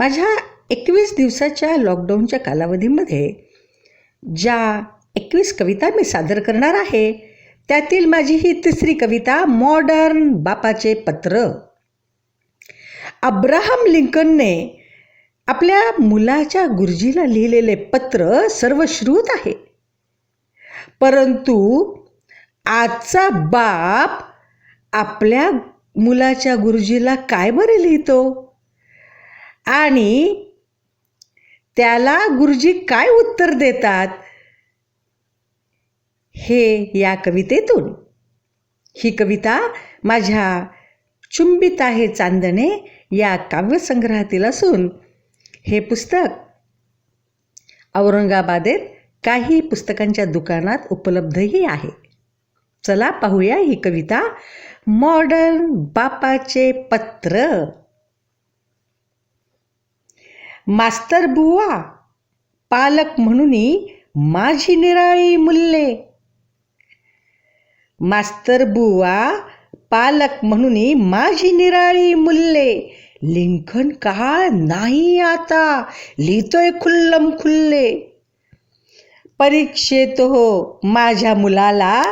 माझ्या एकवीस दिवसाच्या लॉकडाऊनच्या कालावधीमध्ये ज्या एकवीस कविता मी सादर करणार आहे त्यातील माझी ही तिसरी कविता मॉडर्न बापाचे पत्र. अब्राहम लिंकनने आपल्या मुलाच्या गुरुजीला लिहिलेले पत्र सर्वश्रुत आहे. परंतु आजचा बाप आपल्या मुलाच्या गुरुजीला काय बरे लिहितो? आणि त्याला गुरुजी काय उत्तर देतात? हे या कवितेतून. ही कविता माझ्या चुंबित आहे चांदणे या काव्यसंग्रहातील असून हे पुस्तक औरंगाबादेत काही पुस्तकांच्या दुकानात उपलब्धही आहे. चला पाहूया ही कविता. मॉडर्न बापाचे पत्र. मास्तर बुवा पालक म्हणून माझी निराळी मुल्ले. मास्तर बुवा पालक म्हणून माझी निराळी मुल्ले. लिंकन का नाही आता लिहितोय खुल्लम खुल्ले. परीक्षेत हो माझ्या मुलाला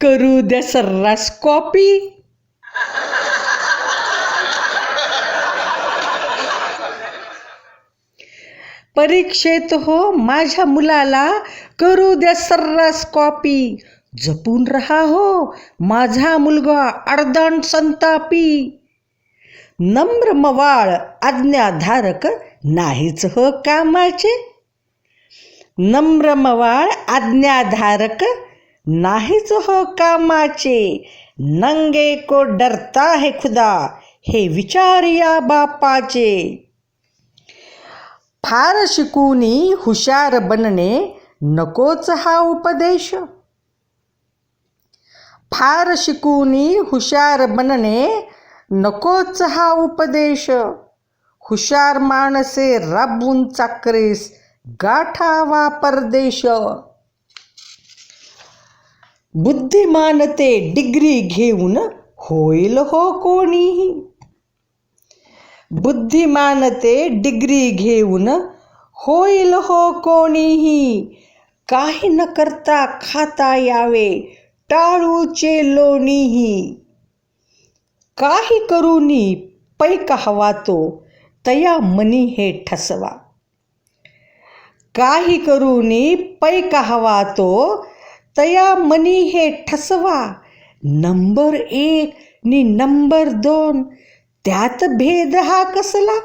करू द्या सर्रास कॉपी परीक्षेत हो माझ्या मुलाला करू द्या सर्रास कॉपी जपून रहा हो माझा मुलगा अर्धान संतापी. नम्र मवाळ आज्ञाधारक नाहीच हो कामाचे. नम्र मवाळ आज्ञाधारक नाहीच हो कामाचे. नंगे को डरता है खुदा हे विचार या बापाचे. फार शिकूनी हुशार बनणे नकोच हा उपदेश. फार शिकूनी हुशार बनणे नकोच हा उपदेश. हुशार माणसे राबून चाकरीस गाठावा परदेश. बुद्धिमानते डिग्री घेऊन होईल हो कोणीही. बुद्धिमानते डिग्री घेऊन होईल हो कोणीही काही न करता खाता यावे टाळूचे लोणीही. काही करूनी पैक हवा तो तया मनी हे ठसवा. काही करूनी पैक हवा तो तया मनी हे ठसवा. नंबर एक नि नंबर दोन त्यात भेद हा कसला?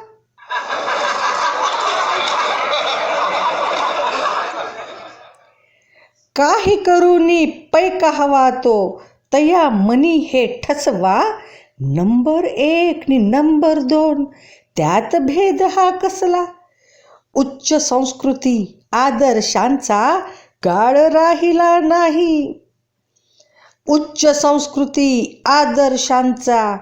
काही करूनी पैक हवा तो तया मनी हे ठसवा नंबर एक नि नंबर दोन त्यात भेद हा कसला? उच्च संस्कृती आदर्शांचा काळ राहिला नाही. उच्च संस्कृती आदर्शांचा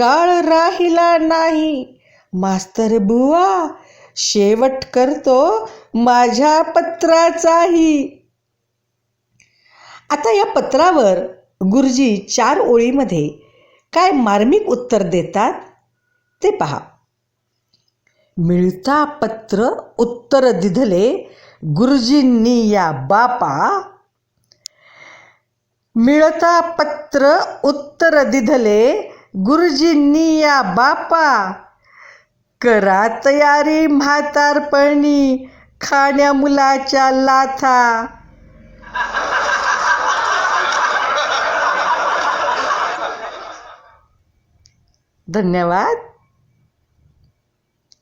काळ राहिला नाही. मास्तर बुवा शेवट करतो माझ्या पत्राचाही. आता या पत्रावर गुरुजी चार ओळीमध्ये काय मार्मिक उत्तर देतात ते पहा. मिळता पत्र उत्तर दिधले गुरुजींनी या बापा. मिळता पत्र उत्तर दिधले गुरुजींनी या बापा करा तयारी म्हातारपणी खाण्या मुलाच्या लाथा. धन्यवाद.